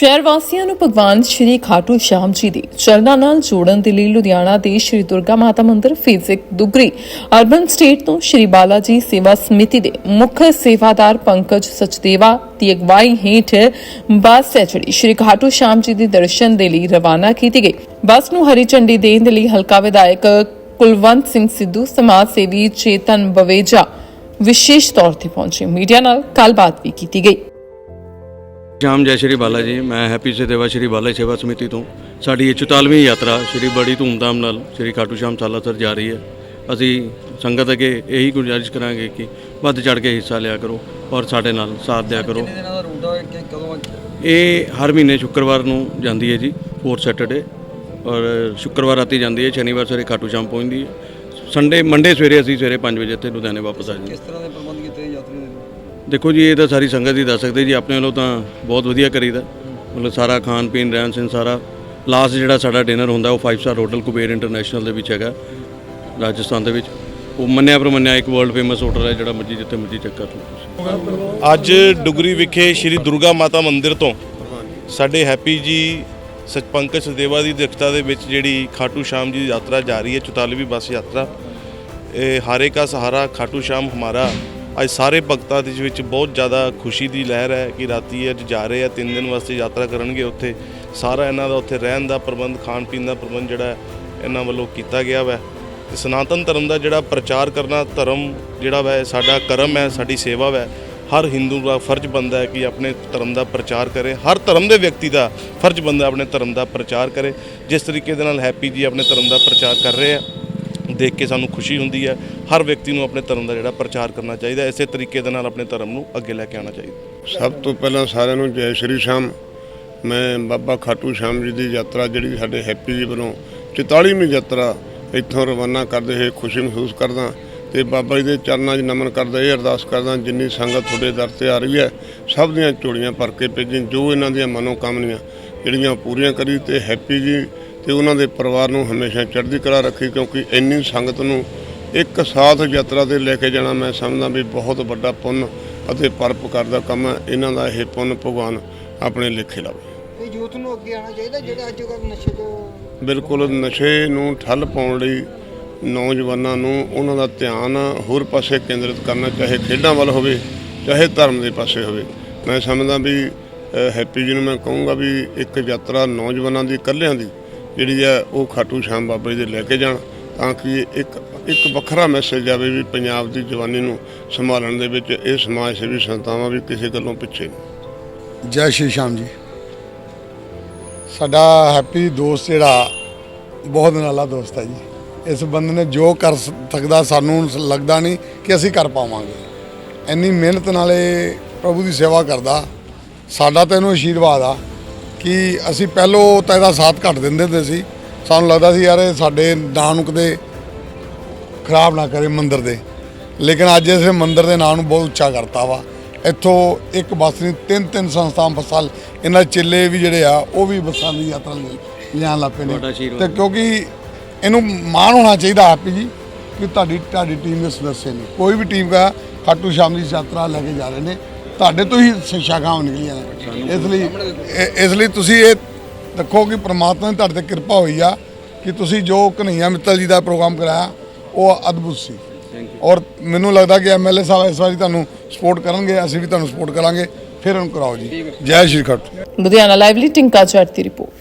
ਸ਼ਹਿਰ ਵਾਸੀਆਂ ਨੂੰ ਭਗਵਾਨ ਸ਼੍ਰੀ ਖਾਟੂ ਸ਼ਾਮ ਜੀ ਦੇ ਚਰਨਾਂ ਨਾਲ ਜੋੜਨ ਦੇ ਲਈ ਲੁਧਿਆਣਾ ਦੇ ਸ਼੍ਰੀ ਦੁਰਗਾ ਮਾਤਾ ਮੰਦਿਰ ਫਿਜ਼ਿਕ ਦੁਗਰੀ, ਅਰਬਨ ਸਟੇਟ ਤੋਂ ਸ਼੍ਰੀ ਬਾਲਾ ਜੀ ਸੇਵਾ ਸਮਿਤੀ ਦੇ ਮੁੱਖ ਸੇਵਾਦਾਰ ਪੰਕਜ ਸਚਦੇਵਾ ਦੀ ਅਗਵਾਈ ਹੇਠ ਬੱਸ ਹੈ ਜਿਹੜੀ ਸ਼੍ਰੀ ਖਾਟੂ ਸ਼ਾਮ ਜੀ ਦੇ ਦਰਸ਼ਨ ਦੇ ਲਈ ਰਵਾਨਾ ਕੀਤੀ ਗਈ। ਬੱਸ ਨੂੰ ਹਰੀ ਝੰਡੀ ਦੇਣ ਦੇ ਲਈ ਹਲਕਾ ਵਿਧਾਇਕ ਕੁਲਵੰਤ ਸਿੰਘ ਸਿੱਧੂ, ਸਮਾਜ ਸੇਵੀ ਚੇਤਨ ਬਵੇਜਾ ਵਿਸ਼ੇਸ਼ ਤੌਰ ਤੇ ਪਹੁੰਚੇ। ਮੀਡੀਆ ਨਾਲ ਗੱਲਬਾਤ ਵੀ ਕੀਤੀ ਗਈ। ਸ਼ਾਮ ਜੈ ਸ਼੍ਰੀ ਬਾਲਾ ਜੀ। ਮੈਂ ਹੈਪੀ ਸੇਵਾ ਸ਼੍ਰੀ ਬਾਲਾ ਸੇਵਾ ਸਮਿਤੀ ਤੋਂ। ਸਾਡੀ ਇਹ 44ਵੀਂ ਯਾਤਰਾ ਸ਼੍ਰੀ ਬੜੀ ਧੂਮਧਾਮ ਨਾਲ ਸ਼੍ਰੀ ਖਾਟੂ ਸ਼ਾਮ ਸਾਲਾਸਰ ਜਾ ਰਹੀ ਹੈ। ਅਸੀਂ ਸੰਗਤ ਅੱਗੇ ਇਹੀ ਗੁਜ਼ਾਰਿਸ਼ ਕਰਾਂਗੇ ਕਿ ਵੱਧ ਚੜ ਕੇ ਹਿੱਸਾ ਲਿਆ ਕਰੋ ਔਰ ਸਾਡੇ ਨਾਲ ਸਾਥ ਦਿਆ ਕਰੋ। ਕਿੰਨੇ ਦਿਨਾਂ ਦਾ ਰੂਟ ਹੈ ਕਿ ਕਦੋਂ ਇਹ ਹਰ ਮਹੀਨੇ ਸ਼ੁੱਕਰਵਾਰ ਨੂੰ ਜਾਂਦੀ ਹੈ ਜੀ ਫੋਰਥ ਸੈਟਰਡੇ ਔਰ ਸ਼ੁੱਕਰਵਾਰ ਰਾਤੀ ਜਾਂਦੀ ਹੈ ਸ਼ਨੀਵਾਰ ਸਵੇਰੇ ਖਾਟੂ ਸ਼ਾਮ ਪਹੁੰਚਦੀ ਹੈ। ਸੰਡੇ ਮੰਡੇ ਸਵੇਰੇ ਅਸੀਂ ਸਵੇਰੇ 5 ਵਜੇ ਇੱਥੇ ਲੁਧਿਆਣੇ ਵਾਪਸ ਆ ਜਾਂਦੇ ਕਿਸ ਤਰ੍ਹਾਂ ਦੇ ਦੇਖੋ ਜੀ, ਇਹ ਤਾਂ ਸਾਰੀ ਸੰਗਤ ਹੀ ਦੱਸ ਸਕਦੇ ਜੀ, ਆਪਣੇ ਵੱਲੋਂ ਤਾਂ ਬਹੁਤ ਵਧੀਆ ਕਰੀਦਾ। ਮਤਲਬ ਸਾਰਾ ਖਾਣ ਪੀਣ, ਰਹਿਣ ਸਹਿਣ ਸਾਰਾ ਲਾਸਟ ਜਿਹੜਾ ਸਾਡਾ ਡਿਨਰ ਹੁੰਦਾ, ਉਹ 5 ਸਟਾਰ ਹੋਟਲ ਕੁਬੇਰ ਇੰਟਰਨੈਸ਼ਨਲ ਦੇ ਵਿੱਚ ਹੈਗਾ, ਰਾਜਸਥਾਨ ਦੇ ਵਿੱਚ। ਉਹ ਮੰਨਿਆ ਪ੍ਰਮੰਨਿਆ ਇੱਕ ਵਰਲਡ ਫੇਮਸ ਹੋਟਲ ਹੈ, ਜਿਹੜਾ ਮਰਜ਼ੀ ਜਿੱਥੇ ਮਰਜ਼ੀ ਚੈੱਕ ਕਰ ਲਓ ਤੁਸੀਂ। ਅੱਜ ਡੁਗਰੀ ਵਿਖੇ ਸ਼੍ਰੀ ਦੁਰਗਾ ਮਾਤਾ ਮੰਦਿਰ ਤੋਂ ਸਾਡੇ ਹੈਪੀ ਜੀ ਸਚਪੰਕਜ ਸਦੇਵਾ ਦੀ ਅਧਿਕਸ਼ਤਾ ਦੇ ਵਿੱਚ ਜਿਹੜੀ ਖਾਟੂ ਸ਼ਾਮ ਜੀ ਦੀ ਯਾਤਰਾ ਜਾ ਰਹੀ ਹੈ 44ਵੀਂ ਬੱਸ ਯਾਤਰਾ, ਇਹ ਹਾਰੇ ਕਾ ਸਹਾਰਾ ਖਾਟੂ ਸ਼ਾਮ, ਹਮਾਰਾ ਅੱਜ ਸਾਰੇ ਭਗਤਾਂ ਦੇ ਵਿੱਚ ਬਹੁਤ ਜ਼ਿਆਦਾ ਖੁਸ਼ੀ ਦੀ ਲਹਿਰ ਹੈ ਕਿ ਰਾਤੀ ਅੱਜ ਜਾ ਰਹੇ ਆ, ਤਿੰਨ ਦਿਨ ਵਾਸਤੇ ਯਾਤਰਾ ਕਰਨਗੇ ਉੱਥੇ। ਸਾਰਾ ਇਹਨਾਂ ਦਾ ਉੱਥੇ ਰਹਿਣ ਦਾ ਪ੍ਰਬੰਧ ਖਾਣ ਪੀਣ ਦਾ ਪ੍ਰਬੰਧ ਜਿਹੜਾ ਇਹਨਾਂ ਵੱਲੋਂ ਕੀਤਾ ਗਿਆ ਵੈ। ਤੇ ਸਨਾਤਨ ਧਰਮ ਦਾ ਜਿਹੜਾ ਪ੍ਰਚਾਰ ਕਰਨਾ, ਧਰਮ ਜਿਹੜਾ ਵਾ ਸਾਡਾ ਕਰਮ ਹੈ, ਸਾਡੀ ਸੇਵਾ ਵੈ। ਹਰ ਹਿੰਦੂ ਦਾ ਫਰਜ਼ ਬਣਦਾ ਹੈ ਕਿ ਆਪਣੇ ਧਰਮ ਦਾ ਪ੍ਰਚਾਰ ਕਰੇ। ਹਰ ਧਰਮ ਦੇ ਵਿਅਕਤੀ ਦਾ ਫਰਜ਼ ਬਣਦਾ ਆਪਣੇ ਧਰਮ ਦਾ ਪ੍ਰਚਾਰ ਕਰੇ। ਜਿਸ ਤਰੀਕੇ ਦੇ ਨਾਲ ਹੈਪੀ ਜੀ ਆਪਣੇ ਧਰਮ ਦਾ ਪ੍ਰਚਾਰ ਕਰ ਰਹੇ ਆ। ਦੇਖ ਕੇ ਸਾਨੂੰ ਖੁਸ਼ੀ ਹੁੰਦੀ ਹੈ। ਹਰ ਵਿਅਕਤੀ ਨੂੰ ਆਪਣੇ ਧਰਮ ਦਾ ਜਿਹੜਾ ਪ੍ਰਚਾਰ ਕਰਨਾ ਚਾਹੀਦਾ ਇਸੇ ਤਰੀਕੇ ਦੇ ਨਾਲ ਆਪਣੇ ਧਰਮ ਨੂੰ ਅੱਗੇ ਲੈ ਕੇ ਆਉਣਾ ਚਾਹੀਦਾ ਸਭ ਤੋਂ ਪਹਿਲਾਂ ਸਾਰਿਆਂ ਨੂੰ ਜੈ ਸ਼੍ਰੀ ਸ਼ਾਮ। ਮੈਂ ਬਾਬਾ ਖਾਟੂ ਸ਼ਾਮ ਜੀ ਦੀ ਯਾਤਰਾ ਜਿਹੜੀ ਸਾਡੇ ਹੈਪੀ ਜੀ ਵੱਲੋਂ 44ਵੀਂ ਯਾਤਰਾ ਇੱਥੋਂ ਰਵਾਨਾ ਕਰਦੇ ਹੋਏ ਖੁਸ਼ੀ ਮਹਿਸੂਸ ਕਰਦਾ ਤੇ ਬਾਬਾ ਜੀ ਦੇ ਚਰਨਾਂ 'ਚ ਨਮਨ ਕਰਦਾ ਇਹ ਅਰਦਾਸ ਕਰਦਾ ਜਿੰਨੀ ਸੰਗਤ ਤੁਹਾਡੇ ਦਰ ਤੇ ਆ ਰਹੀ ਹੈ, ਸਭ ਦੀਆਂ ਝੋਲੀਆਂ ਭਰ ਕੇ ਭੇਜੀ, ਜੋ ਇਹਨਾਂ ਦੀਆਂ ਮਨੋਕਾਮਨੀਆਂ ਜਿਹੜੀਆਂ ਪੂਰੀਆਂ ਕਰੀ ਤੇ ਹੈਪੀ ਜੀ ਤੇ ਉਹਨਾਂ ਦੇ ਪਰਿਵਾਰ ਨੂੰ ਹਮੇਸ਼ਾ ਚੜ੍ਹਦੀ ਕਲਾ ਰੱਖੀ ਕਿਉਂਕਿ ਇੰਨੀ ਸੰਗਤ ਨੂੰ ਇੱਕ ਸਾਥ ਯਾਤਰਾ ਤੇ ਲੈ ਕੇ ਜਾਣਾ ਮੈਂ ਸਮਝਦਾ ਵੀ ਬਹੁਤ ਵੱਡਾ ਪੁੰਨ ਅਤੇ ਪਰਪਕਾਰ ਦਾ ਕੰਮ ਹੈ। ਇਹਨਾਂ ਦਾ ਇਹ ਪੁੰਨ ਭਗਵਾਨ ਆਪਣੇ ਲੇਖੇ ਲਾਵੇ। ਇਹ ਯੂਥ ਨੂੰ ਅੱਗੇ ਆਉਣਾ ਚਾਹੀਦਾ ਜਿਹੜਾ ਅੱਜ ਕੱਲ੍ਹ ਨਸ਼ੇ ਤੋਂ ਬਿਲਕੁਲ ਨਸ਼ੇ ਨੂੰ ਠੱਲ ਪਾਉਣ ਲਈ ਨੌਜਵਾਨਾਂ ਨੂੰ ਉਹਨਾਂ ਦਾ ਧਿਆਨ ਹੋਰ ਪਾਸੇ ਕੇਂਦਰਿਤ ਕਰਨਾ ਚਾਹੇ ਖੇਡਾਂ ਵੱਲ ਹੋਵੇ ਚਾਹੇ ਧਰਮ ਦੇ ਪਾਸੇ ਹੋਵੇ। ਮੈਂ ਸਮਝਦਾ ਵੀ ਹੈਪੀ ਜੀ ਨੂੰ ਮੈਂ ਕਹੂੰਗਾ ਵੀ ਇੱਕ ਯਾਤਰਾ ਨੌਜਵਾਨਾਂ ਦੀ ਇਕੱਲਿਆਂ ਦੀ ਜਿਹੜੀ ਹੈ ਉਹ ਖਾਟੂ ਸ਼ਾਮ ਬਾਬੇ ਦੇ ਲੈ ਕੇ ਜਾਣ ਤਾਂ ਕਿ ਇੱਕ ਇੱਕ ਵੱਖਰਾ ਮੈਸੇਜ ਆਵੇ ਵੀ ਪੰਜਾਬ ਦੀ ਜਵਾਨੀ ਨੂੰ ਸੰਭਾਲਣ ਦੇ ਵਿੱਚ ਇਹ ਸਮਾਜ ਸੇਵੀ ਸੰਸਥਾਵਾਂ ਵੀ ਕਿਸੇ ਗੱਲੋਂ ਪਿੱਛੇ ਨਹੀਂ ਜੈ ਸ਼੍ਰੀ ਸ਼ਾਮ ਜੀ। ਸਾਡਾ ਹੈਪੀ ਦੋਸਤ ਜਿਹੜਾ ਬਹੁਤ ਨਾਲਾ ਦੋਸਤ ਹੈ ਜੀ। ਇਸ ਬੰਦੇ ਨੇ ਜੋ ਕਰ ਸਕਦਾ ਸਾਨੂੰ ਲੱਗਦਾ ਨਹੀਂ ਕਿ ਅਸੀਂ ਕਰ ਪਾਵਾਂਗੇ। ਇੰਨੀ ਮਿਹਨਤ ਨਾਲੇ ਪ੍ਰਭੂ ਦੀ ਸੇਵਾ ਕਰਦਾ। ਸਾਡਾ ਤਾਂ ਇਹਨੂੰ ਆਸ਼ੀਰਵਾਦ ਆ। ਕਿ ਅਸੀਂ ਪਹਿਲੋਂ ਤਾਂ ਇਹਦਾ ਸਾਥ ਘੱਟ ਦਿੰਦੇ ਹੁੰਦੇ ਸੀ। ਸਾਨੂੰ ਲੱਗਦਾ ਸੀ ਯਾਰ ਇਹ ਸਾਡੇ ਨਾਂ ਨੂੰ ਕਿਤੇ ਖਰਾਬ ਨਾ ਕਰੇ ਮੰਦਿਰ ਦੇ। ਲੇਕਿਨ ਅੱਜ ਇਸ ਮੰਦਿਰ ਦੇ ਨਾਂ ਨੂੰ ਬਹੁਤ ਉੱਚਾ ਕਰਤਾ ਵਾ। ਇੱਥੋਂ ਇੱਕ ਬੱਸ ਨਹੀਂ ਤਿੰਨ ਤਿੰਨ ਸੰਸਥਾਵਾਂ ਬੱਸਾਂ ਇਹਨਾਂ ਚੇਲੇ ਵੀ ਜਿਹੜੇ ਆ ਉਹ ਵੀ ਬੱਸਾਂ ਦੀ ਯਾਤਰਾ ਲੈ ਲਿਆਉਣ ਲੱਗ ਪਏ ਤੁਹਾਡਾ ਨੇ। ਤੇ ਕਿਉਂਕਿ ਇਹਨੂੰ ਮਾਣ ਹੋਣਾ ਚਾਹੀਦਾ ਹੈਪੀ ਜੀ ਕਿ ਤੁਹਾਡੀ ਤੁਹਾਡੀ ਟੀਮ ਦੇ ਸਦੱਸਿਆ ਨੇ। ਕੋਈ ਵੀ ਟੀਮ ਦਾ ਖਾਟੂ ਸ਼ਾਮ ਦੀ ਯਾਤਰਾ ਲੈ ਕੇ ਜਾ ਰਹੇ ਨੇ। ਤੁਹਾਡੇ ਤੋਂ ਹੀ ਸ- ਸ਼ਾਖਾਵਾਂ ਨਿਕਲੀਆਂ ਨੇ। ਇਸ ਲਈ ਇਸ ਲਈ ਤੁਸੀਂ ਇਹ ਦੇਖੋ ਕਿ ਪ੍ਰਮਾਤਮਾ ਨੇ ਤੁਹਾਡੇ ਤੇ ਕਿਰਪਾ ਹੋਈ ਆ ਕਿ ਤੁਸੀਂ ਜੋ ਕਨਈਆ ਮਿੱਤਲ ਜੀ ਦਾ ਪ੍ਰੋਗਰਾਮ ਕਰਾਇਆ, ਉਹ ਅਦਭੁਤ ਸੀ। ਔਰ ਮੈਨੂੰ ਲੱਗਦਾ ਕਿ ਐਮਐਲਏ ਸਾਹਿਬ ਇਸ ਵਾਰੀ ਤੁਹਾਨੂੰ ਸਪੋਰਟ ਕਰਨਗੇ, ਅਸੀਂ ਵੀ ਤੁਹਾਨੂੰ ਸਪੋਰਟ ਕਰਾਂਗੇ। ਫਿਰ ਉਹਨੂੰ ਕਰਾਓ ਜੀ। ਜੈ ਸ਼੍ਰੀ ਖਾਟੂ ਲੁਧਿਆਣਾ ਲਾਈਵਲੀ ਟਿੰਕਾ ਚੜ੍ਹ ਰਿਪੋਰਟ